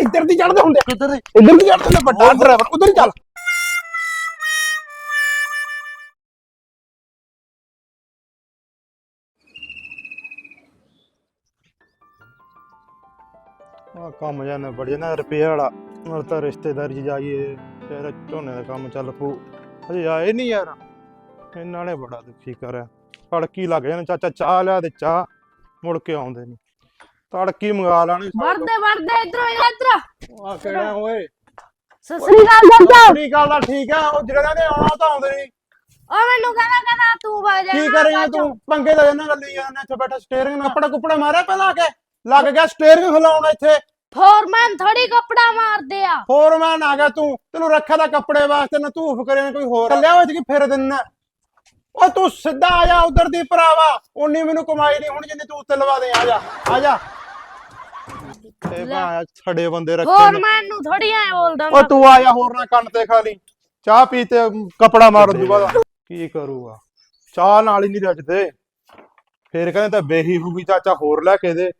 ਇੱਧਰ ਦੀ ਚੜਦੇ ਹੁੰਦੇ ਕਿੱਧਰ ਦੀ? ਇੱਧਰ ਦੀ ਚੜਦੇ ਨੇ ਵੱਡਾ ਡਰਾਈਵਰ ਉਧਰ ਹੀ ਚੱਲ। ਆ ਕੰਮ ਜਾਣਾ ਬੜੀ ਨਾ ਰੁਪਏ ਵਾਲਾ। ਨਾਲ ਤਾਂ ਰਿਸ਼ਤੇਦਾਰੀ ਜਾਈਏ ਫਿਰ ਝੋਨੇ ਦਾ ਕੰਮ ਚੱਲ ਪੂ ਅਜੇ ਆਏ ਨਹੀਂ ਯਾਰ। ਇਹਨਾਂ ਨੇ ਬੜਾ ਦੁਖੀ ਕਰਿਆ। ਤੜਕੀ ਲੱਗ ਜਾਣਾ ਚਾਚਾ ਚਾਹ ਲਿਆ ਦੇ ਚਾਹ। ਮੁੜ ਕੇ ਆਉਂਦੇ ਨਹੀਂ ਤੜਕੀ ਮੰਗਾ ਲਾਣੀ ਵਰਦੇ ਵਰਦੇ ਇਧਰੋਂ ਇਧਰ। ਆ ਕਿਹੜਾ ਓਏ? ਸਸਰੀ ਕਾਲ ਚਾਚਾ ਆਪਣੀ ਗੱਲ ਦਾ ਠੀਕ ਆ ਉਹ ਜਿਹੜਾ ਨੇ ਆਉਣਾ ਉਹ ਤਾਂ ਆਉਂਦੇ ਨਹੀਂ। ਓ ਮੈਨੂੰ ਕਹਿੰਦਾ ਕਹਿੰਦਾ ਤੂੰ ਬਾਜਾ ਕੀ ਕਰ ਰਹੀ ਆ ਤੂੰ? ਪੰਗੇ ਦਾ ਜਨਾ ਗੱਲੀ ਜਾਂਦੇ ਇੱਥੇ ਬੈਠਾ ਸਟੀਅਰਿੰਗ ਨਾਲ ਕੱਪੜਾ ਕੁਪੜਾ ਮਾਰਿਆ ਪਹਿਲਾਂ ਆ ਕੇ? ਲੱਗ ਗਿਆ ਸਟੀਅਰਿੰਗ ਖਲਾਉਣ ਇੱਥੇ। ਫੋਰਮੈਨ ਥੋੜੀ ਕੱਪੜਾ ਮਾਰਦੇ ਆ। ਫੋਰਮੈਨ ਆ ਗਿਆ ਤੂੰ। ਤੈਨੂੰ ਰੱਖਿਆ ਦਾ ਕੱਪੜੇ ਵਾਸਤੇ ਨਾ ਧੂਫ ਕਰੇ ਨਾ ਕੋਈ ਹੋਰ। ਕੱਲਿਆ ਵਿੱਚ ਕੀ ਫਿਰ ਦਿੰਨਾ? ਓ ਤੂੰ ਸਿੱਧਾ ਆ ਜਾ ਉਧਰ ਦੀ ਭਰਾਵਾ। ਉਨੀ ਮੈਨੂੰ ਕਮਾਈ ਨਹੀਂ ਹੁਣ ਜਿੰਨੀ ਤੂੰ ਉੱਤੇ ਲਵਾ ਦੇ ਆ ਜਾ ਆ ਜਾ। ਤੇ ਭਾਇਆ ਛੜੇ ਬੰਦੇ ਰੱਖੇ ਨੇ। ਫੋਰਮੈਨ ਨੂੰ ਥੋੜੀ ਐ ਬੋਲਦਾ ਓ ਤੂੰ ਆ ਜਾ ਹੋਰ ਨਾ ਕੰਨ ਤੇ ਖਾ ਲਈ। ਚਾਹ ਪੀ ਤੇ ਕਪੜਾ ਮਾਰ ਦੂ ਬਾਅਦ ਕੀ ਕਰੂਗਾ? ਚਾਹ ਨਾਲ ਹੀ ਨਹੀਂ ਰੱਜਦੇ। ਫੇਰ ਕਹਿੰਦੇ ਤਾਂ ਬੇਹੀ ਹੋਊਗੀ ਚਾਚਾ ਹੋਰ ਲੈ ਕੇ ਦੇ।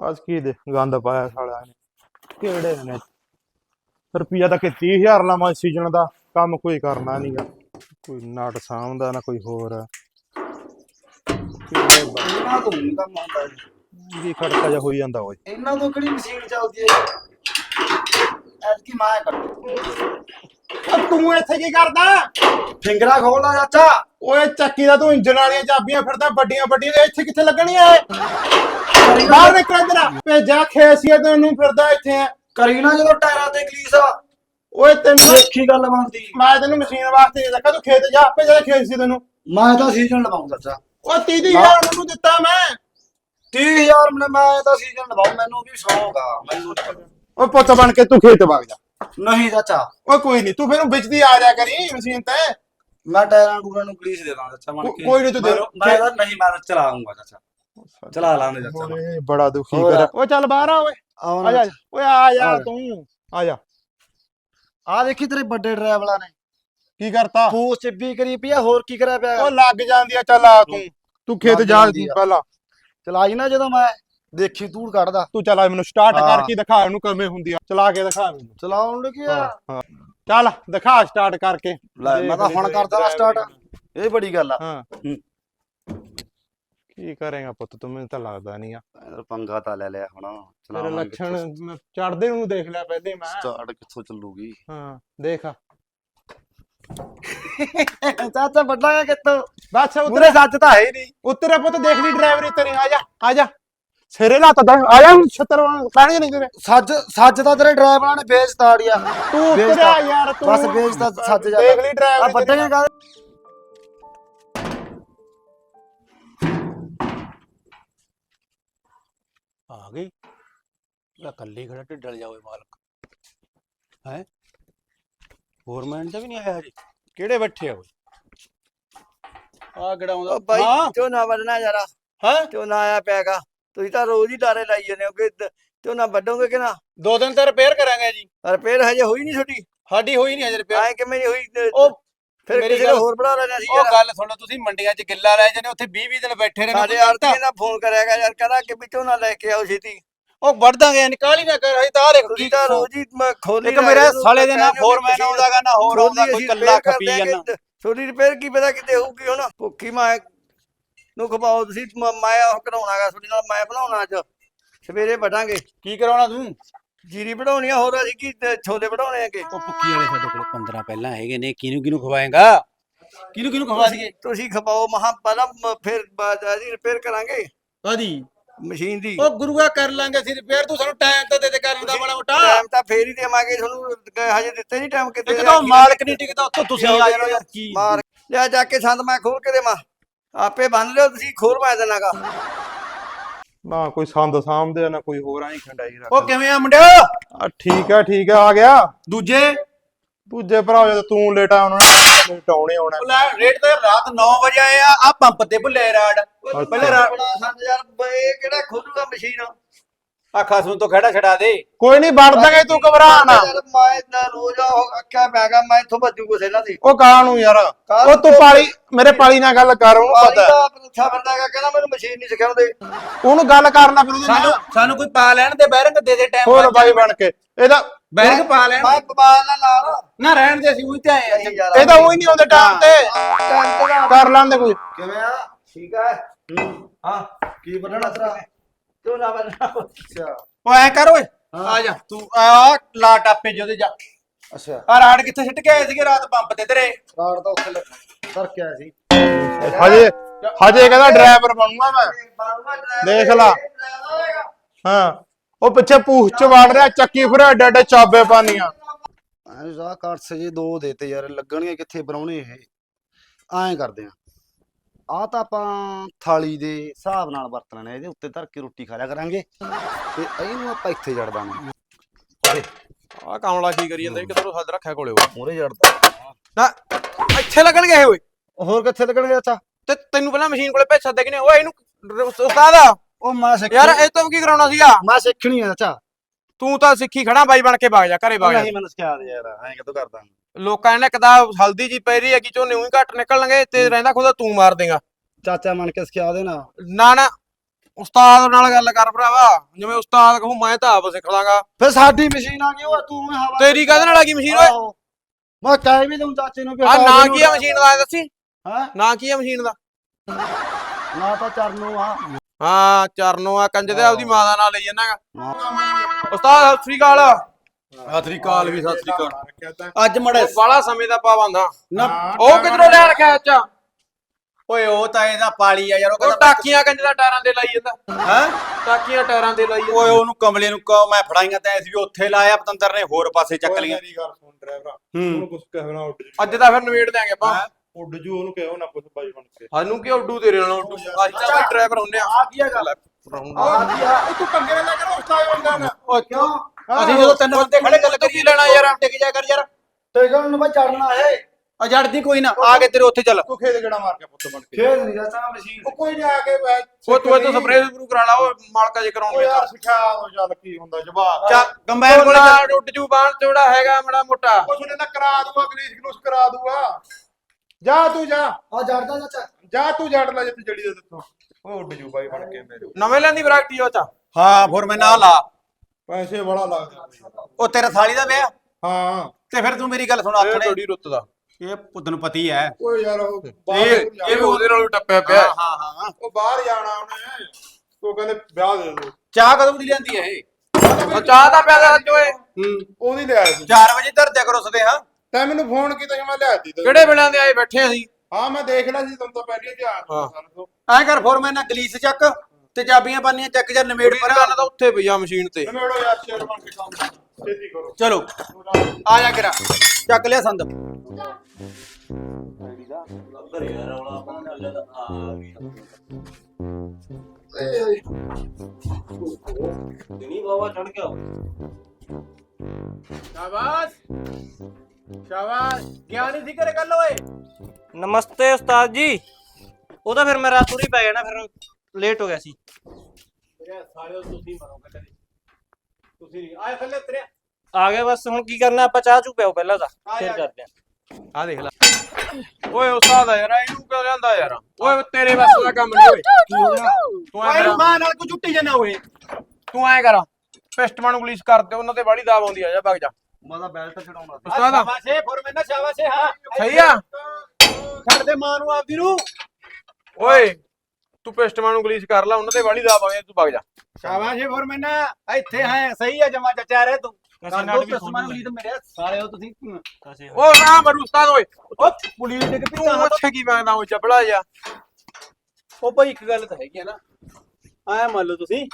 ਬਸ ਕੀ ਦੇ ਗੰਦ ਪਾਇਆ ਸਾਲਿਆਂ ਨੇ। ਕਿਹੜੇ ਨੇ? ਰੁਪਈਆ ਤਾਂ ਕਿ 30000 ਲਾਵਾਂ ਸੀਜ਼ਨ ਦਾ ਕੰਮ ਕੋਈ ਕਰਨਾ ਨਹੀਂਗਾ ਕੋਈ ਨਾਟ ਸਾਂਭਦਾ ਨਾ ਕੋਈ ਹੋਰ। ਕਿਹੜੇ ਬ- ਇਹਨਾਂ ਤੋਂ ਨਹੀਂ ਕੰਮ ਹੁੰਦਾ ਜੀ। ਕੀ ਖੜਕਾ ਜਿਹਾ ਹੋਈ ਜਾਂਦਾ ਓਏ। ਇਹਨਾਂ ਤੋਂ ਕਿਹੜੀ ਮਸ਼ੀਨ ਚੱਲਦੀ ਹੈ ਐਤਕੀ ਮਾਇਆ ਕਰ ਤੂੰ ਇੱਥੇ ਕੀ ਕਰਦਾ? ਫਿੰਗਰਾ ਖੋਲਦਾ ਚਾਚਾ। ਓਏ ਚੱਕੀ ਦਾ ਤੂੰ ਇੰਜਨ ਵਾਲੀਆਂ ਚਾਬੀਆਂ ਫਿਰਦਾ ਵੱਡੀਆਂ ਵੱਡੀਆਂ ਇੱਥੇ ਕਿੱਥੇ ਲੱਗਣੀਆਂ ਇਹ? ਬਾਹਰ ਨਿਕਲ ਇਧਰ ਭੇਜਾ ਖੇਸੀਆ ਤੈਨੂੰ ਫਿਰਦਾ ਇੱਥੇ। ਕਰੀ ਨਾ ਜਦੋਂ ਟਾਇਰਾਂ ਤੇ ਗਲੀਸ। ਆ ਓਏ ਤੈਨੂੰ ਦੇਖੀ ਗੱਲ ਬਣਦੀ। ਮੈਂ ਤੈਨੂੰ ਮਸ਼ੀਨ ਵਾਸਤੇ ਦੇਖਾ ਤੂੰ ਖੇਤ ਜਾ ਆਪੇ ਜਾ ਖੇਤ ਸੀ ਤੈਨੂੰ। ਮੈਂ ਤਾਂ ਸੀਜ਼ਨ ਲਵਾਉਂ ਚਾਚਾ। ਓ 30000 ਮੈਨੂੰ ਦਿੱਤਾ ਮੈਂ। 30000 ਮੈਂ ਮੈਂ ਤਾਂ ਸੀਜ਼ਨ ਲਵਾਉਂ ਮੈਨੂੰ ਵੀ ਸ਼ੌਂਕ ਆ ਮੈਨੂੰ ਨੀ ਪਤਾ। ਓ ਪੁੱਤ ਬਣ ਕੇ ਤੂੰ ਖੇਤ ਵਗ ਜਾ। ਨਹੀਂ ਚਾਚਾ। ਓ ਕੋਈ ਨਹੀਂ ਤੂੰ ਫਿਰ ਵਿਚਦੀ ਆ ਜਾ ਕਰੀ ਮਸ਼ੀਨ ਤੇ। ਮੈਂ ਟਾਇਰਾਂ ਟੂਰਾਂ ਨੂੰ ਗਲੀਸ ਦੇ ਦਾਂ ਚਾਚਾ ਬਣ ਕੋ- ਕੇ। ਕੋਈ ਨੀ ਤੂੰ ਦੇ- ਮੈਂ- ਮੈਂ ਤਾਂ ਨਹੀਂ ਮੈਂ ਤਾਂ ਚਲਾਉਂਗਾ ਚਾਚਾ। ਚਲਾ ਲਾਂਗੇ ਚਾਚਾ ਮੈਂ। ਓਏ ਬੜਾ ਦੁਖੀ ਹੋਰ। ਕਰ ਓ ਚੱਲ ਬਾਹਰ ਆ ਓਏ। ਆਉਣ ਆ ਜਾ ਓਏ ਆ ਜਾ। ਆ ਜਾ। ਤੂੰ। ਆ ਜਾ। ਆ ਦੇਖੀ ਤੇਰੇ ਵੱਡੇ ਡਰਾਈਵਰਾਂ ਨੇ। ਕੀ ਕਰਤਾ? ਪੂਛ ਚਿੱਬੀ ਕਰੀ ਪਈ ਆ ਹੋਰ ਕੀ ਕਰਿਆ ਪਿਆ ਓ ਲੱਗ ਜਾਂਦੀ ਆ ਚੱਲ ਆ ਤੂੰ। ਤੂੰ ਖੇਤ ਲੱਗ ਜਾ ਜਾਂਦੀ ਆ। ਪਹਿਲਾਂ। ਚਲਾਈ ਨਾ ਜਦੋਂ ਮੈਂ ਦੇਖੀ ਧੂੜ ਕੱਢਦਾ। ਤੂੰ ਚਲਾ ਮੈਨੂੰ ਸਟਾਰਟ ਹਾਂ। ਕਰਕੇ ਦਿਖਾ ਇਹਨੂੰ ਕਿਵੇਂ ਹੁੰਦੀ ਆ। ਚਲਾ ਕੇ ਦਿਖਾ ਮੈਨੂੰ। ਚਲਾਉਣ ਲੱਗੀ ਆ? ਹਾਂ ਚੱਲ ਦਿਖਾ ਸਟਾਰਟ ਕਰਕੇ। ਲੈ ਮੈਂ ਤਾਂ ਹੁਣ ਕਰਦਾ driver ਸਟਾਰਟ ਇਹ ਬੜੀ ਗੱਲ ਆ। ਹਾਂ। ਹੂੰ। ਕੀ ਕਰੇਗਾ ਪੁੱਤ ਤੂੰ ਮੈਨੂੰ ਤਾਂ ਲੱਗਦਾ ਨਹੀਂ ਆ। ਪੰਗਾ ਤਾਂ ਲੈ ਲਿਆ ਹੁਣ ਤੇਰੇ ਲੱਛਣ ਚੜਦੇ ਨੂੰ ਦੇਖ ਲਿਆ ਪਹਿਲੇ ਮੈਂ। ਸਟਾਰਟ ਕਿੱਥੋਂ ਚੱਲੂਗੀ? ਹਾਂ ਦੇਖ। ਚਾਚਾ ਵੱਡਾ ਕਿੱਥੋਂ? ਬਸ ਉਤਰੇ ਸੱਚ ਤਾਂ ਹੈ ਨਹੀਂ। ਉਤਰੇ ਪੁੱਤ ਦੇਖ ਲਈ ਡਰਾਈਵਰੀ ਤੇਰੀ ਆ ਜਾ ਆ ਜਾ। ਸਿਰੇ ਲਾ ਤਾ ਆ ਜਾ ਹੁਣ 76 ਪੈਣੇ ਨਹੀਂ ਤੇਰੇ। ਸੱਜ ਸੱਜ ਤਾਂ ਤੇਰੇ ਡਰਾਈਵਰਾਂ ਨੇ ਵੇਚ ਤਾੜਿਆ ਤੂੰ ਉਤਰਿਆ। ਯਾਰ ਤੂੰ। ਬਸ ਵੇਚ ਤਾਂ ਸੱਜ ਜਾ ਦੇਖ ਲਈ ਆ ਡਰਾਈਵਰੀ ਵੱਡੇ ਨੇ। ਕਹਾ ਆ ਗਈ। ਲੈ ਕੱਲੀ ਖੜਾ ਢਿੱਡਲ ਜਾਵੇ ਮਾਲਕ। ਹੈ? ਫੋਰਮੈਨ ਤਾਂ ਵੀ ਨਹੀਂ ਆਇਆ ਹਜੇ। ਕਿਹੜੇ ਬੈਠੇ ਆ ਓਏ? ਆ ਕਿਹੜਾ ਆਉਂਦਾ। ਉਹ ਬਾਈ ਹਾਂ? ਝੋਨਾ ਵੱਢਣਾ ਯਾਰਾ। ਹੈ? ਝੋਨਾ ਆਇਆ ਪਿਆਗਾ ਤੁਸੀਂ ਤਾਂ ਰੋਜ਼ ਹੀ ਡਾਰੇ ਲਾਈ ਜਾਂਦੇ ਹੋ ਕਿ ਦ- ਝੋਨਾ ਵੱਢੋਗੇ ਕਿ ਨਾ? ਦੋ ਦਿਨ ਤੇ ਰਿਪੇਅਰ ਕਰਾਂਗੇ ਜੀ। ਰਿਪੇਅਰ ਹਜੇ ਹੋਈ ਨਹੀਂ ਛੁੱਟੀ ਸਾਡੀ ਹੋਈ ਨਹੀਂ ਹਜੇ ਰਿਪੇਅਰ ਐ ਕਿਵੇਂ ਨਹੀਂ ਹੋਈ? ਉਹ ਫਿਰ ਮੇਰੀ ਕਿਸੇ ਗੱਲ- ਹੋਰ ਬਣਾ ਲੈਣਾ ਸੀ ਉਹ ਯਾਰ। ਗੱਲ ਸੁਣੋ ਤੁਸੀਂ ਮੰਡੀਆਂ 'ਚ ਗਿੱਲਾ ਲੈ ਜਾਂਦੇ ਉੱਥੇ 20 20 ਦਿਨ ਬੈਠੇ ਰਹਿੰਦੇ ਸਾਡੇ ਕਰਤਾ? ਦਾ ਫੋਨ ਕਰਿਆਗਾ ਯਾਰ ਕਹਿੰਦਾ ਕਿ ਵੀ ਝੋਨਾ ਲੈ ਕੇ ਆਓ ਛੇਤੀ। ਉਹ ਦਾਂਗੇ ਨਿਕਾਲ ਹੀ ਨਾ ਕਰ ਹਜੇ ਤਾਂ ਦੇਖ ਤੁਸੀਂ ਤਾਂ ਰੋਜ਼ ਹੀ ਮ- ਖੋਲੀ ਇੱਕ ਮੇਰੇ ਸਾਲੇ ਦੇ ਨਾਲ ਫੋਰਮੈਨ ਆਉਂਦਾਗਾ ਨਾ ਹੋਰ ਆਉਂਦਾ ਕੋਈ ਕੱਲਾ ਖਪੀ ਜਾਂਦਾ। ਛੋਟੀ ਰਿਪੇਅਰ ਕੀ ਪਤਾ ਕਿਤੇ ਹੋਊਗੀ ਹੁਣ? ਭੁੱਖੀ ਮਾਂ ਨੂੰ ਖਵਾਓ ਤੁਸੀਂ ਮ- ਮੈਂ ਉਹ ਕਰਾਉਣਾਗਾ ਤੁਹਾਡੇ ਨਾਲ ਮੈਂ ਬਣਾਉਣਾ ਅੱਜ। ਸਵੇਰੇ ਵੱਢਾਂਗੇ। ਕੀ ਕਰਾਉਣਾ ਤੂੰ? ਜੀਰੀ ਵਧਾਉਣੀ ਆ ਹੋਰ ਅਸੀਂ ਕੀ ਤੇ ਛੋਲੇ ਵਧਾਉਣੇ ਆਗੇ ਉਹ ਪੁੱਕੀ ਵਾਲੇ ਸਾਡੇ ਕੋਲ 15 ਪਹਿਲਾਂ ਹੈਗੇ ਨੇ ਕਿਹਨੂੰ ਕਿਹਨੂੰ ਖਵਾਏਗਾ? ਕਿਹਨੂੰ ਕਿਹਨੂੰ ਖਵਾ ਦਈਏ? ਤੁਸੀਂ ਖਪਾਓ ਮਹਾ ਪਹਿਲਾਂ ਮ- ਫਿਰ ਬਾਅਦ ਅਸੀਂ ਰਿਪੇਅਰ ਕਰਾਂਗੇ। ਕਾਦੀ ਮਸ਼ੀਨ ਦੀ। ਉਹ ਗੁਰੂਆ ਕਰ ਲਾਂਗੇ ਅਸੀਂ ਰਿਪੇਅਰ ਤੂੰ ਸਾਨੂੰ ਟਾਈਮ ਤਾਂ ਦੇ ਦੇ ਕਰਨ ਦਾ ਮਾੜਾ ਮੋਟਾ। ਟਾਈਮ ਤਾਂ ਫੇਰ ਹੀ ਦੇਵਾਂਗੇ ਤੁਹਾਨੂੰ ਕ- ਹਜੇ ਦਿੱਤੇ ਨਹੀਂ ਟਾਈਮ ਕਿਤੇ। ਇੱਕ ਤਾਂ ਮਾਲਕ ਨਹੀਂ ਟਿਕਦਾ ਉੱਤੋਂ ਤੁਸੀਂ ਆ ਜਾਓ ਯਾਰ ਕੀ? ਮਾਰ ਲਿਆ ਜਾ ਕੇ ਸੰਦ ਮੈਂ ਖੋਲ ਕੇ ਦੇਵਾਂ। ਆਪੇ ਬੰਨ ਲਿਓ ਤੁਸੀਂ ਖੋਲ ਮੈਂ ਦੇਣਾਗਾ ਨਾ ਕੋਈ ਸੰਦ ਸਾਂਭਦੇ ਆ ਨਾ ਕੋਈ ਹੋਰ ਆਈ ਖੰਡਾਈ ਰੱਖ ਉਹ ਕਿਵੇਂ ਆ ਮੁੰਡਿਆ ਆ ਠੀਕ ਆ ਠੀਕ ਆ ਆ ਗਿਆ। ਦੂਜੇ? ਦੂਜੇ ਭਰਾ ਜਦੋਂ ਤੂੰ ਲੇਟ ਆਉਣਾ ਲੇਟ ਆਉਣੇ ਆਉਣਾ। ਉਹ ਲੈ ਰੇਟ ਤਾਂ ਰਾਤ 9 ਵਜੇ ਆਏ ਆ ਆ ਪੰਪ ਤੇ ਭੁੱਲੇ ਰਾੜ ਪਹਿਲੇ ਰਾ- ਸੰਦ ਯਾਰ ਬ- ਇਹ ਕਿਹੜਾ ਖੋਲੂਗਾ ਮਸ਼ੀਨ? ਆ ਖਸਮ ਤੋਂ ਖੜਾ ਛਡਾ ਦੇ। ਕੋਈ ਨਹੀਂ ਵੜ ਦਾਂਗੇ ਤੂੰ ਘਬਰਾ ਨਾ। ਯਾਰ ਮੈਂ ਤਾਂ ਰੋਜ਼ ਉਹ ਅੱਖਾਂ ਪੈ ਗਿਆ ਮੈਂ ਇੱਥੋਂ ਭੱਜੂ ਕੁਛ ਇਹਨਾਂ ਦੀ। ਉਹ ਕਾਂ ਨੂੰ ਯਾਰ? ਕਾਹਨੂੰ ਉਹ ਤੂੰ ਪਾਲੀ ਮੇਰੇ ਪਾਲੀ ਨਾਲ ਗੱਲ ਕਰ ਉਹਨੂੰ ਪਾਲੀ ਪਤਾ। ਦਾ ਪੁੱਠਾ ਬੰਦਾ ਹੈਗਾ ਕਹਿੰਦਾ ਮੈਨੂੰ ਮਸ਼ੀਨ ਨਹੀਂ ਸਿਖਾਉਂਦੇ। ਉਹਨੂੰ ਗੱਲ ਕਰਨਾ ਫਿਰ ਉਹਦੇ ਸਾਨੂੰ ਨਾਲ। ਸਾਨੂੰ ਕੋਈ ਪਾ ਲੈਣ ਦੇ ਬੈਰੰਗ ਦੇ ਦੇ ਟਾਈਮ ਹੋਰ ਬਾਈ ਬਣ ਕੇ। ਇਹਦਾ ਬੈਰੰਗ ਪਾ ਲੈਣ। ਮੈਂ ਬਬਾਲ ਨਾਲ ਨਾਲ। ਨਾ ਰਹਿਣ ਦੇ ਅਸੀਂ ਉਹੀ ਤੇ ਆਏ ਆ। ਨਹੀਂ ਯਾਰ ਇਹਦਾ ਉਹੀ ਨਹੀਂ ਆਉਂਦੇ ਟਾਈਮ ਤੇ। ਕਰ ਲੈਂਦੇ ਕੋਈ। ਕਿਵੇਂ ਆ? ਠੀਕ ਹੈ। ਹਾਂ ਕੀ ਬਣਨਾ ਤੇਰਾ? ਤੂੰ ਨਾ ਬਣਾ ਅੱਛਾ। ਓ ਐ ਕਰ ਓਏ। ਆ ਜਾ ਤੂੰ ਆ ਲਾ ਟਾਪੇ ਜਿਹਦੇ ਜਾ। ਅੱਛਾ। ਆ ਰਾੜ ਕਿੱਥੇ ਸਿੱਟ ਕੇ ਆਏ ਸੀਗੇ ਰਾਤ ਪੰਪ ਤੇ ਤੇਰੇ? ਕਾਰਡ ਤਾਂ ਉੱਥੇ ਸਰ ਕੇ ਆਇਆ ਸੀ। ਹਜੇ ਹਜੇ ਕਹਿੰਦਾ ਡਰਾਈਵਰ ਬਣੂਗਾ ਮੈਂ। ਦੇਖ ਲਾ। ਹਾਂ ਉਹ ਪਿੱਛੇ ਪੂਛ ਚ ਵੜ ਰਿਹਾ ਚੱਕੀ ਫਿਰ ਐਡੇ ਐਡੇ ਚਾਬੇ ਪਾਨੀਆਂ ਐ ਰਾਹ ਕਾਰਡ ਸਜੇ ਦੋ ਦੇਤੇ ਯਾਰ ਲੱਗਣਗੇ ਕਿੱਥੇ ਬਣਾਉਣੇ ਇਹ। ਐਂ ਕਰਦੇ ਆ। ਆ ਤਾਂ ਆਪਾਂ ਥਾਲੀ ਦੇ ਹਿਸਾਬ ਨਾਲ ਵਰਤ ਲੈਣਾ ਇਹਦੇ ਉੱਤੇ ਧਰ ਕੇ ਰੋਟੀ ਖਾ ਲਿਆ ਕਰਾਂਗੇ ਤੇ ਇਹਨੂੰ ਆਪਾਂ ਇੱਥੇ ਜੜ ਦਾਂਗੇ। ਆ ਕਾਮਲਾ ਕੀ ਕਰੀ ਜਾਂਦਾ ਕਿਧਰੋਂ ਸੱਦ ਰੱਖਿਆ ਕੋਲੇ ਉਹ? ਮੂਰੇ ਜੜਦਾ ਨਾ ਇੱਥੇ ਲੱਗਣਗੇ ਇਹ ਓਏ। ਹੋਰ ਕਿੱਥੇ ਲੱਗਣਗੇ ਅੱਛਾ ਤੇ ਤੈਨੂੰ ਪਹਿਲਾਂ ਮਸ਼ੀਨ ਕੋਲੇ ਭੇਜ ਸਕਦੇ ਕਿ ਨਹੀਂ? ਓਏ ਇਹਨੂੰ ਉਸਤਾਦ। ਉਹ ਮੈਂ ਸਿੱਖ ਯਾਰ ਇਹ ਤੋਂ ਕੀ ਕਰਾਉਣਾ ਸੀਗਾ? ਮੈਂ ਸਿੱਖਣੀ ਆ ਅੱਛਾ ਤੂੰ ਤਾਂ ਸਿੱਖੀ ਖੜਾ ਬਾਈ ਬਣ ਕੇ ਵਗ ਜਾ ਘਰੇ ਜਾ। ਨਹੀਂ ਮੈਨੂੰ ਸਿਖਾ ਦੇ ਯਾਰ ਐਂ ਕਿਦੋਂ ਕਰਦਾ? ਲੋਕਾਂ ਨੇ ਕਦਾ ਹਲਦੀ ਜੀ ਪੈ ਰਹੀ ਹੈ ਕਿ ਝੋਨੇ ਉਹੀ ਘੱਟ ਨਿਕਲਣਗੇ ਤੇ ਰਹਿੰਦਾ ਖੁਦਾ ਤੂੰ ਮਾਰ ਦੇਗਾ। ਚਾਚਾ ਮੰਨ ਕੇ ਸਿਖਾ ਦੇ ਨਾ ਨਾ ਉਸਤਾਦ ਨਾਲ ਗੱਲ ਕਰ ਭਰਾਵਾ ਜਿਵੇਂ ਉਸਤਾਦ ਕਹੂ ਮੈਂ ਤਾਂ ਆਪ ਸਿੱਖ ਲਾਂਗਾ। ਫਿਰ ਸਾਡੀ ਮਸ਼ੀਨ ਆ ਗਈ ਉਹ ਤੂੰ ਮੈਂ ਹਵਾ ਤੇਰੀ ਕਾਹਦੇ ਨਾਲ ਆ ਗਈ ਮਸ਼ੀਨ ਓਏ? ਆਹੋ। ਮੈਂ ਕਹਿ ਵੀ ਦਊਂ ਚਾਚੇ ਨੂੰ ਵੀ ਆ ਨਾਂ ਕੀ ਆ ਮਸ਼ੀਨ ਦਾ ਦੱਸੀ? ਹਾਂ? ਨਾਂ ਕੀ ਆ ਮਸ਼ੀਨ ਦਾ? ਨਾ ਤਾਂ ਚਰਨੋਂ ਆ। ਹਾਂ ਚਰਨੋ ਆ ਕੰਜ ਤੇ ਆਪਦੀ ਮਾਂ ਦਾ ਨਾਂ ਲਈ ਜਾਂਦਾਗਾ। ਉਸਤਾਦ ਸਤਿ ਸ੍ਰੀ ਅਕਾਲ। ਸਤਿ ਸ੍ਰੀ ਅਕਾਲ ਵੀ ਸਤਿ ਸ੍ਰੀ ਅਕਾਲ। ਅੱਜ ਮੜੇ ਬਾਲਾ ਸਮੇਂ ਦਾ ਪਾਬੰਦਾ ਨਾ ਉਹ ਕਿਧਰੋਂ ਲੈ ਰੱਖਿਆ ਅੱਛਾ ਓਏ ਉਹ ਤਾਂ ਇਹਦਾ ਪਾਲੀ ਆ ਯਾਰ ਉਹ ਕਹਿੰਦਾ ਟਾਕੀਆਂ ਕੰਜ ਦਾ ਟਾਇਰਾਂ ਦੇ ਲਾਈ ਜਾਂਦਾ। ਹੈ? ਟਾਕੀਆਂ ਟਾਇਰਾਂ ਦੇ ਲਾਈ ਓਏ ਉਹਨੂੰ ਕਮਲੇ ਨੂੰ ਕਹੋ ਮੈਂ ਫੜਾਈਆਂ ਤਾਂ ਐਸੀ ਵੀ ਉੱਥੇ ਲਾਇਆ ਪਤੰਦਰ ਨੇ ਹੋਰ ਪਾਸੇ ਚੱਕ ਲੀਆਂ ਮੇਰੀ ਗੱਲ ਸੁਣ ਡਰਾਈਵਰ ਹੂੰ। ਉਹਨੂੰ ਕੁਝ ਕਹਿਣਾ ਉੱਡ ਜੂ। ਅੱਜ ਤਾਂ ਫਿਰ ਨਵੇੜ ਦਿਆਂਗੇ ਆਪਾਂ। ਉੱਡ ਜੂ ਉਹਨੂੰ ਕਹਿਓ ਨਾ ਕੁਝ ਬਾਈ ਬਣ ਕੇ। ਸਾਨੂੰ ਕੀ ਉੱਡੂ ਤੇਰੇ ਨਾਲ ਉੱਡੂ। ਅਸੀਂ ਤਾਂ ਬਈ ਡਰਾਈਵਰ ਹੁੰਨੇ ਆ। ਆ ਕੀ ਆ ਗੱਲ ਤੂੰ ਪੰਗੇ ਨਾਲ ਕਰ ਉਸਤਾਦ ਬੰਦਾ ਨਾ। ਓ ਕਿਉਂ? ਅਸੀਂ ਜਦੋਂ ਤਿੰਨ ਬੰਦੇ ਖੜੇ ਗੱਲ ਤੂੰ ਕੀ ਲੈਣਾ ਯਾਰ ਟਿਕ ਜਾ ਕਰ ਯਾਰ। ਤੇ ਗੱਲ ਨੂੰ ਮੈਂ ਚੜਨਾ ਹੈ। ਆ ਜੜਦੀ ਕੋਈ ਨਾ ਆ ਕੇ ਤੇਰੇ ਉੱਥੇ ਚੱਲ। ਤੂੰ ਖੇਤ ਗੇੜਾ ਮਾਰ ਕੇ ਪੁੱਤ ਬਣ ਕੇ ਖੇਡ ਨਹੀਂ ਚਾਚਾ ਮਸ਼ੀਨ ਉਹ ਕੋਈ ਨਹੀਂ ਆ ਕੇ ਬੈ- ਉਹ ਤੂੰ ਇੱਥੋਂ ਸਪਰੇਅ ਸਪਰੂ ਕਰਾ ਲਾ ਉਹ ਮਾਲਕਾ ਜੇ ਉਹ ਕਰਾਉਣੀ ਯਾਰ ਸਿਖਾ ਦੋ ਚੱਲ ਕੀ ਹੁੰਦਾ ਜਵਾਬ। ਚਾ ਕੰਬਾਈਨ ਕੋਲੇ ਚੱਲ। ਉੱਡ ਜੂ ਬਾਣ ਚੋੜਾ ਹੈਗਾ ਮੜਾ ਮੋਟਾ। ਕੁਛ ਨੇ ਨਾ ਕਰਾ ਦੂਗਾ ਗਲੀਸ ਗਲੂਸ ਕਰਾ ਦੂਗਾ। ਜਾ ਤੂੰ ਜਾ। ਆ ਜੜਦਾ ਚਾਚਾ ਜਾ ਤੂੰ ਜੜ ਲੈ ਜਿੱਥੇ ਜੜੀ ਦੇ ਦਿੱਤੋਂ। ਉਹ ਉੱਡ ਜੂ ਬਾਈ ਬਣ ਕੇ ਮੇਰੇ। ਨਵੇਂ ਲੈਂਦੀ ਵੈਰਾਈਟੀ ਉਹ ਚਾ ਹਾਂ ਫਿਰ ਮੈਂ ਨਾ ਲਾ ਪੈਸੇ ਬੜਾ ਲੱਗਦਾ। ਉਹ ਤੇਰਾ ਥਾਲੀ ਦਾ ਵਿਆਹ? ਹਾਂ। ਤੇ ਫਿਰ ਤੂੰ ਮੇਰੀ ਗੱਲ ਸੁਣ ਇਹ ਆਥਣੇ ਥੋੜੀ ਰੁੱਤ ਦਾ ਇਹ ਪੁੱਤ ਨੂੰ ਪਤੀ ਹੈ ਓਏ ਯਾਰ ਉਹ ਬਾਹਰ ਇਹ ਇਹ ਵੀ ਉਹਦੇ ਨਾਲ ਟੱਪਿਆ ਪਿਆ। ਹਾਂ ਹਾਂ ਹਾਂ ਉਹ ਬਾਹਰ ਜਾਣਾ ਉਹਨੇ। ਉਹ ਕਹਿੰਦੇ ਵਿਆਹ ਦੇ ਦੋ ਚਾਹ ਕਦੋਂ ਦੀ ਲਿਆਂਦੀ ਹੈ ਇਹ? ਉਹ ਚਾਹ ਦਾ ਪਿਆ ਓਏ। ਹੂੰ ਉਹਦੀ ਲਿਆ ਸੀ। 4 ਵਜੇ ਧਰਦਿਆ ਕਰੋ ਸਦੇ ਹਾਂ। ਤੈਂ ਮੈਨੂੰ ਫੋਨ ਕੀਤਾ ਸੀ ਮੈਂ ਲਿਆਤੀ ਤੇ ਕਿਹੜੇ ਵੇਲਿਆਂ ਦੇ ਆਏ ਬੈਠੇ ਅਸੀਂ ਹਾਂ ਮੈਂ ਦੇਖ ਲਿਆ ਸੀ ਤੁਹਾਨੂੰ ਤਾਂ ਪਹਿਲੀ ਧਿਆਨ ਹਾਂ। ਸਾਨੂੰ ਤੋਂ ਐ ਕਰ ਫੋਰ ਮੈਂ ਨਾ ਗਲੀਸ ਚੱਕ। ਤੇ ਚਾਬੀਆਂ ਪਾਨੀਆਂ ਚੱਕ ਜਾਂ ਨਵੇੜ ਪਰ ਗੱਲ ਤਾਂ ਉੱਥੇ ਪਈ ਆ ਮਸ਼ੀਨ ਤੇ। ਨਵੇੜੋ ਯਾਰ ਸ਼ੇਰ ਬਣ ਕੇ ਕੰਮ ਛੇਤੀ ਕਰੋ। ਚਲੋ ਆ ਜਾ ਕਰਾ ਚੱਕ ਲਿਆ ਸੰਦ। ਸ਼ਾਬਾਸ਼। ਸ਼ਾਬਾਸ਼। ਗਿਆਨੀ ਸੀ ਕਰੇ ਗੱਲ ਓਏ ਨਮਸਤੇ ਉਸਤਾਦ ਜੀ। ਉਹ ਤਾਂ ਫਿਰ ਮੈਂ ਰਾਤ ਪੂਰੀ ਪੈ ਗਿਆ ਨਾ ਫਿਰ। ਲੇਟ ਹੋ ਗਿਆ ਸੀ। ਸਾਲਿਓ ਤੁਸੀਂ ਮਰੋਗੇ ਕਦੇ। ਤੁਸੀਂ ਨਹੀਂ। ਆਏ ਥੱਲੇ ਉਤਰਿਆ। ਆ ਗਿਆ ਬਸ ਹੁਣ ਕੀ ਕਰਨਾ ਆਪਾਂ ਚਾਹ ਚੂ ਪਿਓ ਪਹਿਲਾਂ ਤਾਂ। ਆ ਫਿਰ। ਕਰਦੇ ਆ ਆ ਦੇਖ ਲੈ। ਓਏ ਉਸਤਾਦ ਆ ਯਾਰ ਇਹਨੂੰ ਕਿਉਂ ਲਿਆਂਦਾ ਯਾਰ? ਓਏ ਤੇਰੇ ਵਾਸਤੇ ਦਾ ਕੰਮ ਨਹੀਂ ਓਏ ਤੂੰ ਐ ਓਏ ਕਰ ਮਾਂ ਨਾਲ ਕੋ ਚੁੱਟੀ ਜਨਾ ਓਏ ਤੂੰ ਐ ਕਰ। ਪਿਸਟਮਾਂ ਨੂੰ ਪੁਲਿਸ ਕਰ ਦੇ ਉਹਨਾਂ ਤੇ ਬੜੀ ਦਾਬ ਆਉਂਦੀ ਆ ਜਾ ਭੱਗ ਜਾ। ਮੈਂ ਤਾਂ ਬੈਲਟ ਛਡਾਉਣਾ ਸੀ ਉਸਤਾਦ ਆ, ਸ਼ਾਬਾਸ਼ੇ ਫੋਰ ਮੈਂ ਨਾ ਸ਼ਾਬਾਸ਼ੇ ਹਾਂ। ਸਹੀ ਆ। ਛੱਡ ਦੇ ਮਾਂ ਨੂੰ ਆਪਦੀ ਨੂੰ। ਓਏ ਤੂੰ ਪਿਸਟਮਾਂ ਨੂੰ ਪੁਲਿਸ ਕਰ ਲੈ ਉਹਨਾਂ ਤੇ ਬੜੀ ਦਾਬ ਆਉਂਦੀ ਆ, ਤੂੰ ਭੱਗ ਜਾ। ਸ਼ਾਬਾਸ਼ੇ ਫੋਰ ਮੈਂ ਨਾ ਇੱਥੇ ਹੈ ਸਹੀ ਹੈ ਜਮਾ ਚੱਚਾ ਰੇ ਤੂੰ। ਨਾਲ ਕੰਦੋ ਵੀ ਤਸਮਾਨ ਲੀਦ ਮੇਰੇ ਸਾਲੇ ਹੋ ਤੁਸੀਂ। ਕਸੇ ਓ ਨਾ ਮਰੂ ਉਸਤਾਦ ਓਏ। ਓ ਪੁਲਿਸ ਦੇ ਤੂੰ ਅੱਛੇ ਕੀ ਮੰਗਦਾ ਓ ਚਪੜਾ ਜਾ ਉਹ ਭਾਈ ਇੱਕ ਗੱਲ ਤਾਂ ਹੈਗੀ ਆ ਨਾ ਐ ਮੰਨ ਲਓ ਤੁਸੀਂ।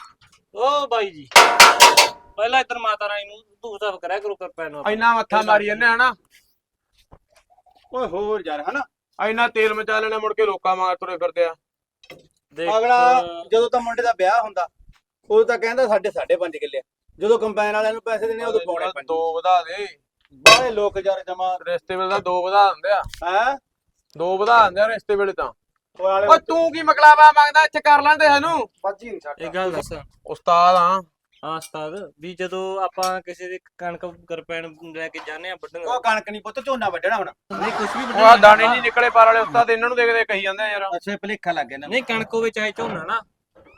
ਓ ਬਾਈ ਜੀ ਪਹਿਲਾਂ ਇੱਧਰ ਮਾਤਾ ਰਾਣੀ ਨੂੰ ਧੂਪ ਧਾਪ ਕਰਿਆ ਕਰੋ ਇੰਨਾ ਮੱਥਾ ਮਾਰੀ ਹਨਾ ਓਏ ਹੋਰ ਯਾਰ ਹਨਾ? ਇੰਨਾ ਤੇਲ ਮਚਾ ਲੈਣਾ ਮੁੜ ਕੇ ਲੋਕਾਂ ਮਾਰ ਤੁਰੇ ਫਿਰਦੇ ਆ। ਦੇਖ। ਅਗਲਾ ਜਦੋਂ ਤਾਂ ਮੁੰਡੇ ਦਾ ਵਿਆਹ ਹੁੰਦਾ ਉਦੋਂ ਤਾਂ ਕਹਿੰਦਾ ਸਾਡੇ 5.5 ਕਿੱਲੇ ਆ। ਜਦੋਂ ਕੰਬਾਈਨ ਵਾਲਿਆਂ ਨੂੰ ਪੈਸੇ ਦੇਣੇ ਉਦੋਂ ਪੌਣੇ ਦੋ ਵਧਾ ਦੇ। ਬਾਹਲੇ ਲੋਕ ਯਾਰ ਜਮਾ। ਰਿਸ਼ਤੇ ਵੇਲੇ ਤਾਂ ਦੋ ਵਧਾ ਦਿੰਦੇ ਆ। ਹੈ? ਦੋ ਵਧਾ ਦਿੰਦੇ ਆ ਰਿਸ਼ਤੇ ਵੇਲੇ ਤਾਂ। ਵਾਲੇ ਓ ਤੂੰ ਕੀ ਮਕਲਾਵਾ ਮੰਗਦਾ? ਇੱਥੇ ਕਰ ਲੈਂਦੇ ਸਾਨੂੰ। ਇੱਕ ਗੱਲ ਦੱਸ। ਉਸਤਾਦ ਆ ਹਾਂ ਉਸਤਾਦ ਵੀ ਜਦੋਂ ਆਪਾਂ ਕਿਸੇ ਦੇ ਕਣਕ ਗਰਪੈਣ ਲੈ ਕੇ ਜਾਂਦੇ ਆ ਵੱਢਣ। ਉਹ ਕਣਕ ਨਹੀਂ ਪੁੱਤ ਝੋਨਾ ਵੱਢਣਾ ਹੁਣ। ਨਹੀਂ ਕੁਝ ਵੀ ਉਹ ਆ ਦਾਣੇ ਨਹੀਂ ਨਿਕਲੇ ਪਰ ਵਾਲੇ ਉਸਤਾਦ ਇਹਨਾਂ ਨੂੰ ਦੇਖਦੇ ਕਹੀ ਜਾਂਦੇ ਆ ਯਾਰ। ਅੱਛਾ ਭਲੇਖਾ ਲੱਗ ਗਿਆ ਨਾ। ਨਹੀਂ ਕਣਕ ਹੋਵੇ ਚਾਹੇ ਝੋਨਾ ਨਾ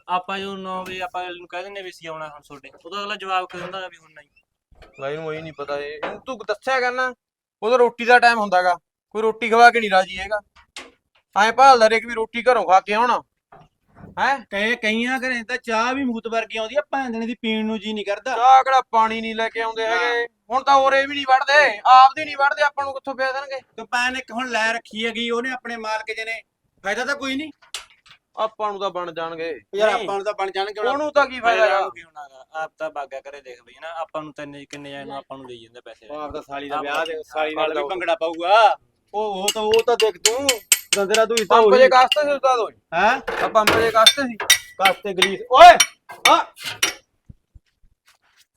ਆਪਾਂ ਜੋ 9 ਵਜੇ ਆਪਾਂ ਇਹਨੂੰ ਕਹਿ ਦਿੰਦੇ ਵੀ ਅਸੀਂ ਆਉਣਾ ਹੁਣ ਤੁਹਾਡੇ। ਉਹਦਾ ਅਗਲਾ ਜਵਾਬ ਕਰ ਦਿੰਦਾ ਵੀ ਹੁਣ ਨਹੀਂ। ਲੈ ਇਹਨੂੰ ਉਹੀ ਨਹੀਂ ਪਤਾ ਇਹ। ਇਹਨੂੰ ਤੂੰ ਦੱਸਿਆ ਕਰਨਾ ਉਦੋਂ ਰੋਟੀ ਦਾ ਟਾਈਮ ਹੁੰਦਾਗਾ। ਕੋਈ ਰੋਟੀ ਖਵਾ ਕੇ ਨਹੀਂ ਰਾਜੀ ਹੈਗਾ। ਐਂ ਭਾਲਦਾ ਰੇ ਕਿ ਵੀ ਰੋਟੀ ਘਰੋਂ ਖਾ ਕੇ ਆਉਣਾ। ਹੈ? ਕਈ ਕਈਆਂ ਘਰੇ ਤਾਂ ਚਾਹ ਵੀ ਮੂਤ ਵਰਗੀ ਆਉਂਦੀ ਆ ਭੈਣ ਦੇਣੇ ਦੀ ਪੀਣ ਨੂੰ ਜੀ ਨਹੀਂ ਕਰਦਾ। ਚਾਹ ਕਿਹੜਾ ਪਾਣੀ ਨਹੀਂ ਲੈ ਕੇ ਆਉਂਦੇ ਹੈਗੇ? ਹੁਣ ਤਾਂ ਹੋਰੇ ਵੀ ਨਹੀਂ ਵੜਦੇ ਆਪਦੀ ਨਹੀਂ ਵੜਦੇ ਆਪਾਂ ਨੂੰ ਕਿੱਥੋਂ ਪਿਆ ਦੇਣਗੇ? ਤੇ ਭੈਣ ਇੱਕ ਹੁਣ ਲੈ ਰੱਖੀ ਹੈਗੀ ਉਹਨੇ ਆਪਣੇ ਮਾਲਕ ਜੀ ਨੇ ਫਾਇਦਾ ਤਾਂ ਕੋਈ ਨਹੀਂ। ਆਪਾਂ ਨੂੰ ਤਾਂ ਬਣ ਜਾਣਗੇ। ਯਾਰ। ਆਪਾਂ ਨੂੰ ਤਾਂ ਬਣ ਜਾਣਗੇ ਉਹਨੂੰ ਤਾਂ ਕੀ ਫਾਇਦਾ ਯਾਰ? ਕੀ ਹੋਣਾਗਾ ਆਪ ਤਾਂ ਬਾਗਾ ਕਰੇ ਦੇਖ ਬਈ ਨਾ ਆਪਾਂ ਨੂੰ ਤਿੰਨ ਕਿੰਨੇ ਨੂੰ ਆਪਾਂ ਨੂੰ ਦੇਈ ਜਾਂਦੇ ਪੈਸੇ। ਉਹ ਆਪਦਾ ਸਾਲੀ ਦਾ ਆਪ ਵਿਆਹ ਦੇ ਸਾਲੀ ਨਾਲ ਵੀ ਭੰਗੜਾ ਪਾਊਗਾ। ਉਹ ਉਹ ਤਾਂ ਉਹ ਤਾਂ ਦੇਖ ਤੂੰ। ਦੰਦਰਾ ਤੂੰ ਇਸਾ ਪੰਪ ਜੇ ਕਾਸਤੇ ਸੀ ਉਸਤਾਦ ਓਏ ਹੈ? ਆ ਪੰਪ ਜੇ ਕਾਸਤੇ ਸੀ? ਕਾਸਤੇ ਗਲੀਸ। ਓਏ! ਆ!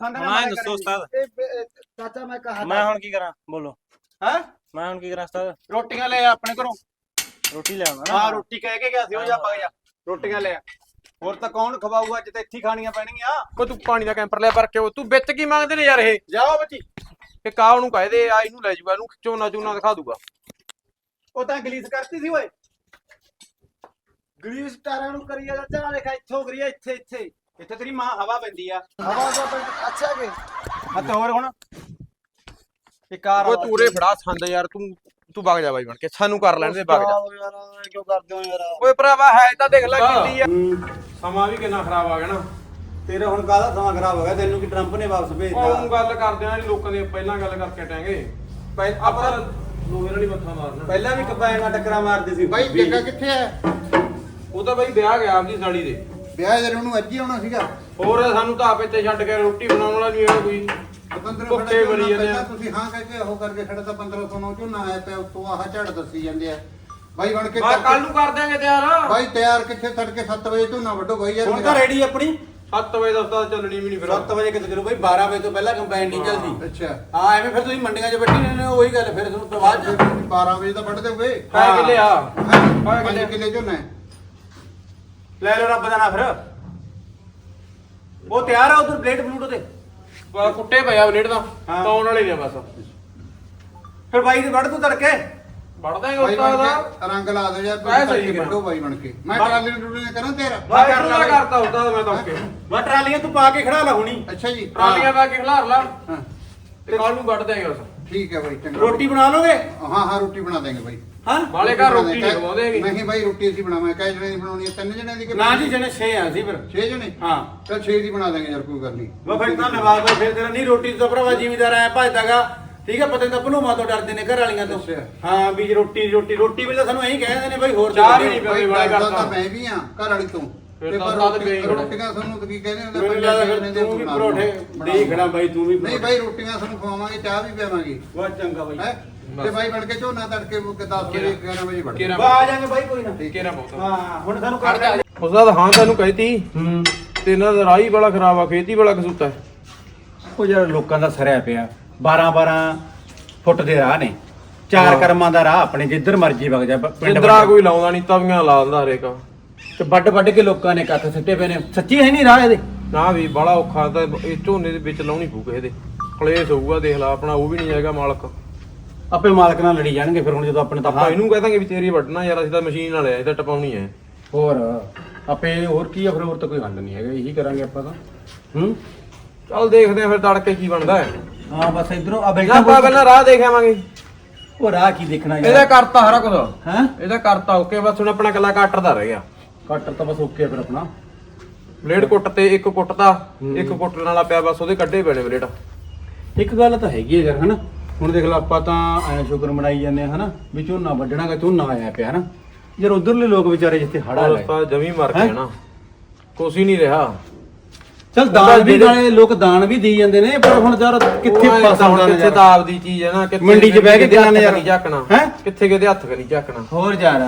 ਮੈਂ ਦੱਸੋ ਉਸਤਾਦ। ਚਾਚਾ ਮੈਂ ਕਹਾ ਮੈਂ ਹੁਣ ਕੀ ਕਰਾਂ? ਬੋਲੋ। ਹੈ? ਮੈਂ ਹੁਣ ਕੀ ਕਰਾਂ ਉਸਤਾਦ? ਰੋਟੀਆਂ ਲੈ ਆ ਆਪਣੇ ਘਰੋਂ। ਰੋਟੀ ਲਿਆਉਣਾ ਨਾ। ਹਾਂ ਰੋਟੀ ਕਹਿ ਕੇ ਗਿਆ ਸੀ ਉਹ ਜਾ ਪਾ ਗਿਆ ਰੋਟੀਆਂ ਲੈ ਆ। ਹੋਰ ਤਾਂ ਕੌਣ ਖਵਾਊਗਾ? ਅੱਜ ਤਾਂ ਇੱਥੇ ਖਾਣੀਆਂ ਪੈਣਗੀਆਂ। ਕੋ ਤੂੰ ਪਾਣੀ ਦਾ ਕੈਂਪਰ ਲਿਆ ਭਰ ਕੇ ਉਹ ਤੂੰ ਵਿੱਚ ਕੀ ਮੰਗਦੇ ਨੇ ਯਾਰ ਇਹ? ਜਾਓ ਬੱਚੀ। ਇਹ ਕਾਹ ਨੂੰ ਕਹਦੇ? ਆ ਇਹਨੂੰ ਲੈ ਜੂਗਾ ਇਹਨੂੰ ਝੋਨਾ ਝੋਨਾ ਦਿਖਾ ਦੂਗਾ। ਉਹ ਤਾਂ ਗਲੀਸ ਕਰਤੀ ਸੀ ਓਏ। ਗਲੀਸ ਟਾਰਾਂ ਨੂੰ ਕਰੀ ਜਾ ਚਾਹ ਦੇਖਾ ਇੱਥੋਂ ਕਰੀ ਇੱਥੇ ਇੱਥੇ। ਇੱਥੇ ਤੇਰੀ ਮਾਂ ਹਵਾ ਪੈਂਦੀ ਆ। ਹਵਾ ਦਾ ਅੱਛਾ ਕਿ? ਆ ਤੇ ਹੋਰ ਹੁਣ? ਇਹ ਕਾਰ ਓਏ ਤੂਰੇ ਫੜਾ ਸੰਦ ਯਾਰ ਤੂੰ ਤੂੰ ਵਗ ਜਾ ਬਾਈ ਬਣ ਕੇ ਸਾਨੂੰ ਕਰ ਲੈਣ ਦੇ ਵਗ ਜਾ। ਯਾਰ ਐਂ ਕਿਉਂ ਕਰਦੇ ਹੋ ਯਾਰ? ਓਏ ਭਰਾਵਾ ਹੈ ਤਾਂ ਦੇਖ ਲੈ ਕਿੰਨੀ ਆ। ਸਮਾਂ ਵੀ ਕਿੰਨਾ ਖਰਾਬ ਆ ਗਿਆ ਨਾ। ਤੇਰਾ ਹੁਣ ਕਾਹਦਾ ਸਮਾਂ ਖਰਾਬ ਹੋ ਗਿਆ? ਤੈਨੂੰ ਕੀ ਟਰੰਪ ਨੇ ਵਾਪਸ ਉਹ ਭੇਜਤਾ? ਗੱਲ ਕਰਦੇ ਆ ਲੋਕਾਂ ਦੇ ਪਹਿਲਾਂ ਗੱਲ ਕਰਕੇ ਟਾਂਗੇ ਪਹਿ- ਆਪਾਂ ਲੋਹੇ ਨਾਲ ਹੀ ਮੱਥਾ ਮਾਰਨਾ। ਪਹਿਲਾਂ ਵੀ ਕਪਾਇ ਨਾਲ ਟੱਕਰਾਂ ਮਾਰਦੇ ਸੀ। ਬਾਈ ਜੱਗਾ ਕਿੱਥੇ ਹੈ ਉਹ ਤਾਂ ਬਾਈ ਵਿਆਹ ਗਿਆ ਆਪਦੀ ਸਾਲੀ ਦੇ। ਵਿਆਹ ਜਰ ਉਹਨੂੰ ਅੱਜ ਹੀ ਆਉਣਾ ਸੀਗਾ। ਹੋਰ ਸਾਨੂੰ ਤਾਂ ਆਪੇ ਤੇ ਛੱਡ ਕੇ ਰੋਟੀ ਬਣਾਉਣ ਵਾਲਾ ਨਹੀਂ ਹੈਗਾ ਕੋਈ। 15 ਭੁੱਖੇ ਮਰੀ ਜਾਂਦੇ ਆ। ਤੁਸੀਂ ਹਾਂ ਕਹਿ ਕੇ ਉਹ ਕਰਕੇ ਖੜਾ ਤਾਂ 1500 ਨੌ ਝੋਨਾ ਆਇਆ ਪਿਆ ਉਤੋਂ ਆਹ ਝੜ ਦੱਸੀ ਜਾਂਦੇ ਆ। ਬਾਈ ਬਣ ਕੇ ਬਾ ਕੱਲ ਨੂੰ ਕਰ ਦਿਆਂਗੇ ਤਿਆਰ। ਬਾਈ ਤਿਆਰ ਕਿੱਥੇ? ਤੜਕੇ 7 ਵਜੇ ਝੋਨਾ ਵੱਢੋ ਬਾਈ ਯਾਰ। ਹੁਣ ਤਾਂ ਰੈਡੀ ਆਪਣੀ। 7 ਵਜੇ ਦਾ ਉਸਤਾਦ ਚੱਲਣੀ ਵੀ ਨਹੀਂ ਫਿਰ। 7 ਵਜੇ ਕਿਤੇ ਚਲੋ ਬਈ 12 ਵਜੇ ਤੋਂ ਪਹਿਲਾਂ ਕੰਬਾਈਨ ਨਹੀਂ ਚੱਲਦੀ। ਅੱਛਾ। ਹਾਂ ਐਵੇਂ ਫਿਰ ਤੁਸੀਂ ਮੰਡੀਆਂ 'ਚ ਬੈਠੀ ਨੇ ਉਹੀ ਗੱਲ ਫਿਰ ਤੁਹਾਨੂੰ ਪ੍ਰਵਾਹ 'ਚ। 12 ਵਜੇ ਤਾਂ ਵੱਢ ਪੈ ਕਿੱਲੇ ਆ ਹਾਂ 5 ਕਿੱਲੇ। ਝੋਨਾ ਹੈ। ਲੈ ਲਓ ਰੱਬ ਦਾ ਨਾਂ ਫਿਰ। ਉਹ ਤਿਆਰ ਆ ਉਧਰ ਪਲੇਟ ਫਲੂਟ ਬਾ ਕੁੱਟੇ ਪਿਆ ਬਲੇਡ ਦਾ ਹਾਂ। ਪਾਉਣ ਵਾਲੇ ਨੇ ਬਸ। ਫਿਰ ਬਾਈ ਦੇ ਵੱਢ ਤੂੰ ਤੜਕੇ। ਬਾਈ ਉਸਤਾਦ। ਦਾ ਕੇ ਰੰਗ ਲਾ ਦਿਓ ਯਾਰ ਐ ਸਹੀ ਤੜਕੇ ਕਿਹਾ। ਵੱਢੋ ਬਾਈ ਬਣ ਕੇ। ਮੈਂ ਬਾ- ਟਰਾਲੀ ਟਰੂਲੀ ਕਰਾਂ ਤੇਰਾ? ਵਾਹ ਕਰ ਕਰ ਲਾ ਲਾ ਕਰਤਾ ਉਸਤਾਦ ਮੈਂ ਤਾਂ ਓਕੇ। ਵਾ ਟਰਾਲੀਆਂ ਤੂੰ ਪਾ ਕੇ ਖੜਾ ਲਾ ਹੁਣੀ। ਅੱਛਾ ਜੀ। ਟਰਾਲੀਆਂ ਪਾ ਕੇ ਖਿਲਾਰ ਲਾ। ਹਾਂ। ਤੇ ਕੱਲ ਨੂੰ ਵੱਢ ਦਿਆਂਗੇ ਉਸ ਠੀਕ ਹੈ ਬਾਈ ਚੰਗਾ। ਰੋਟੀ ਬਣਾ ਲਓਗੇ ਹਾਂ ਹਾਂ ਰੋਟੀ ਬਣਾ ਦੇਂਗੇ ਬਾਈ। ਹਾਂ? ਵਾਲੇ ਘਰ ਰੋਟੀ ਨਹੀਂ ਖਵਾਉਂਦੇ ਹੈਗੇ। ਨਹੀਂ ਬਾਈ ਰੋਟੀ ਅਸੀਂ ਬਣਾਵਾਂਗੇ। ਕਾਹ ਜਣੇ ਦੀ ਬਣਾਉਣੀ ਹੈ? ਤਿੰਨ ਜਣਿਆਂ ਦੀ ਕਿ ਨਾ ਜੀ ਜਣੇ 6 ਆ ਸੀ ਫਿਰ। 6 ਜਣੇ? ਹਾਂ। ਚਲ 6 ਦੀ ਬਣਾ ਦਾਂਗੇ ਯਾਰ ਕੋਈ ਗੱਲ ਨਹੀਂ। ਵਾ ਫਿਰ ਧੰਨਵਾਦ ਬਾਈ ਫਿਰ ਤੇਰਾ ਨਹੀਂ ਰੋਟੀ ਤੋਂ ਭਰਾਵਾ ਜ਼ਿਮੀਦਾਰ ਆਇਆ ਭਜਦਾਗਾ। ਠੀਕ ਹੈ ਪਤਾ ਨਹੀਂ ਤਾਂ ਭਨੂਮਾ ਤੋਂ ਡਰਦੇ ਨੇ ਘਰ ਵਾਲੀਆਂ ਤੋਂ। ਅੱਛਾ। ਹਾਂ ਵੀ ਜੇ ਰੋਟੀ ਰੋਟੀ ਰੋਟੀ ਵੇਲੇ ਸਾਨੂੰ ਐਂ ਕਹਿੰਦੇ ਨੇ ਬਾਈ ਹੋਰ ਚਾਹ ਵੀ। ਨਹੀਂ ਬਾਈ ਵਾਲੇ ਡਰਦਾ। ਤਾਂ ਮੈਂ ਵੀ ਆ ਘਰ ਵਾਲੀ ਤੋਂ। ਫਿਰ ਤੇ ਤਾਂ ਪਰ ਰੋਟੀ- ਗਈ ਹੋਣਾ। ਰੋਟੀਆਂ ਤੁਹਾਨੂੰ ਤਾਂ ਕੀ ਕਹਿੰਦੇ ਹੁੰਦੇ ਮੈਨੂੰ ਪੰਜਾਬੀ ਲੱਗਦਾ ਫਿਰ ਦੇ ਤੂੰ ਵੀ ਬਣਾ ਪਰੋਠੇ ਦੇ ਖੜਾ ਬਾਈ ਤੂੰ ਵੀ ਨਹੀਂ ਬਾਈ ਰੋਟੀਆਂ ਤੁਹਾਨੂੰ ਖਵਾਵਾਂਗੇ ਚਾਹ ਵੀ ਪਿਆਵਾਂਗੇ। ਵਾ ਚੰਗਾ ਬਾਈ। ਹੈ? ਤੇ ਬਾਈ ਬਣ ਕੇ ਝੋਨਾ ਤੜਕੇ 10 ਵਜੇ 11 ਵਜੇ ਵੜ ਵਾ ਆ ਜਾਾਂਗੇ ਬਾਈ ਕੋਈ ਨਾ। ਕੇਰਾ ਬਹੁਤ ਹਾਂ ਹੁਣ ਸਾਨੂੰ ਕਰ ਜਾ। ਉਸਤਾਦ ਹਾਂ ਤੈਨੂੰ ਕਹਿਤੀ ਹੂੰ। ਤੇ ਇਹਨਾਂ ਦਾ ਰਾਹੀ ਬੜਾ ਖਰਾਬ ਆ ਖੇਤੀ ਬੜਾ ਕਸੂਤਾ। ਹੈ ਉਹ ਜਿਹੜਾ ਲੋਕਾਂ ਦਾ ਸਰਿਆ ਪਿਆ। 12 12 ਫੁੱਟ ਦੇ ਰਾਹ ਨੇ। ਚਾਰ ਕਰਮਾਂ ਦਾ ਰਾਹ ਆਪਣੇ ਜਿੱਧਰ ਮਰਜ਼ੀ ਵਗ ਜਾ ਪ- ਪਿੰਡ ਜਿੰਦਰਾ ਵੱਡ- ਕੋਈ ਲਾਉਂਦਾ ਨਹੀਂ ਤਵੀਆਂ ਲਾ ਦਿੰਦਾ ਹਰੇਕ। ਤੇ ਵੱਡ ਵੱਡ ਕੇ ਲੋਕਾਂ ਨੇ ਕੱਖ ਸਿੱਟੇ ਪਏ ਨੇ। ਸੱਚੀ ਹੈ ਨਹੀਂ ਰਾਹ ਇਹਦੇ? ਨਾ ਵੀ ਬੜਾ ਔਖਾ ਤਾਂ ਇਹ ਝੋਨੇ ਦੇ ਵਿੱਚ ਲਾਉਣੀ ਪਊ ਕਿਸੇ ਦੇ। ਕਲੇਸ਼ ਹੋਊਗਾ ਦੇਖ ਲਾ ਆਪਣਾ ਉਹ ਵੀ ਨਹੀਂ ਜਾਏਗਾ ਮਾਲਕ। ਆਪੇ ਮਾਲਕ ਨਾਲ ਲੜੀ ਜਾਣਗੇ ਫਿਰ ਹੁਣ ਜਦੋਂ ਆਪਣੇ ਤਾਂ ਆਪਾਂ ਇਹਨੂੰ ਕਹਦਾਂਗੇ ਵੀ ਤੇਰੀ ਵੱਢਣਾ ਯਾਰ ਅਸੀਂ ਤਾਂ ਮਸ਼ੀਨ ਨਾਲ ਆਏ ਤਾਂ ਟਪਾਉਣੀ ਹੈ। ਹੋਰ ਆਪੇ ਹੋਰ ਕੀ ਆ ਫਿਰ ਹੋਰ ਤਾਂ ਕੋਈ ਹੱਲ ਨਹੀਂ ਹੈਗਾ ਇਹੀ ਕਰਾਂਗੇ ਆਪਾਂ ਤਾਂ। ਹੂੰ? ਚੱਲ ਦੇਖਦੇ ਆ ਫਿਰ ਤੜਕੇ ਕੀ ਬਣਦਾ ਹੈ। ਹਾਂ ਬਸ ਇਧਰੋਂ ਆ ਬੈਠਾ ਆਪਾਂ ਪਹਿਲਾਂ ਰਾਹ ਦੇਖ ਆਵਾਂਗੇ। ਉਹ ਰਾਹ ਕੀ ਦੇਖਣਾ ਇਹਦਾ ਯਾਰ ਕਰਤਾ ਹਰਾ ਕੁਝ ਹੈ? ਇਹਦਾ ਕਰਤਾ ਓਕੇ ਬਸ ਹੁਣ ਆਪਣਾ ਕੱਲਾ ਕੱਟਰ ਦਾ ਰਹਿ ਗਿਆ। ਕੱਟਰ ਤਾਂ ਬਸ ਓਕੇ ਆ ਫਿਰ ਆਪਣਾ। ਬਲੇਡ ਕੁੱਟ ਤੇ ਇੱਕ ਕੁੱਟਦਾ ਇੱਕ ਕੁੱਟਣ ਵਾਲਾ ਪਿਆ ਬਸ ਉਹਦੇ ਕੱਢੇ ਪੈਣੇ ਬਲੇਡ। ਇੱਕ ਗੱਲ ਤਾਂ ਹੈਗੀ ਹੈ ਯਾਰ ਹਨਾ? ਹੁਣ ਦੇਖ ਲਾ ਆਪਾਂ ਤਾਂ ਐ ਸ਼ੁਕਰ ਮਨਾਈ ਜਾਂਦੇ ਆ ਹਨਾ? ਵੀ ਝੋਨਾ ਵੱਢਣਾਗਾ ਝੋਨਾ ਆਇਆ ਪਿਆ ਹਨਾ? ਯਾਰ ਉਧਰਲੇ ਲੋਕ ਵਿਚਾਰੇ ਜਿੱਥੇ ਹੜਾ ਲੈ ਉਸਤਾਦ ਜਮੀ ਮਰ? ਗਿਆ ਨਾ। ਕੁਛ ਹੀ ਨਹੀਂ ਰਿਹਾ। ਚਲ ਦਾਨ ਵੀ ਨਾਲੇ ਲੋਕ ਦਾਨ ਵੀ ਦੇਈ ਜਾਂਦੇ ਨੇ ਪਰ ਹੁਣ ਯਾਰ ਕਿੱਥੇ ਪਾਸਾ ਹੁਣ ਹੁੰਦਾ ਕਿੱਥੇ ਤਾਂ ਆਪਦੀ ਚੀਜ਼ ਹੈ ਨਾ ਕਿੱਥੇ ਮੰਡੀ 'ਚ ਬਹਿ ਕੇ ਹੱਥ ਯਾਰ- ਨਹੀਂ ਝਾਕਣਾ ਹੈਂ? ਕਿੱਥੇ ਕਿਤੇ ਹੱਥ ਕਰੀ ਝਾਕਣਾ ਹੋਰ ਯਾਰ।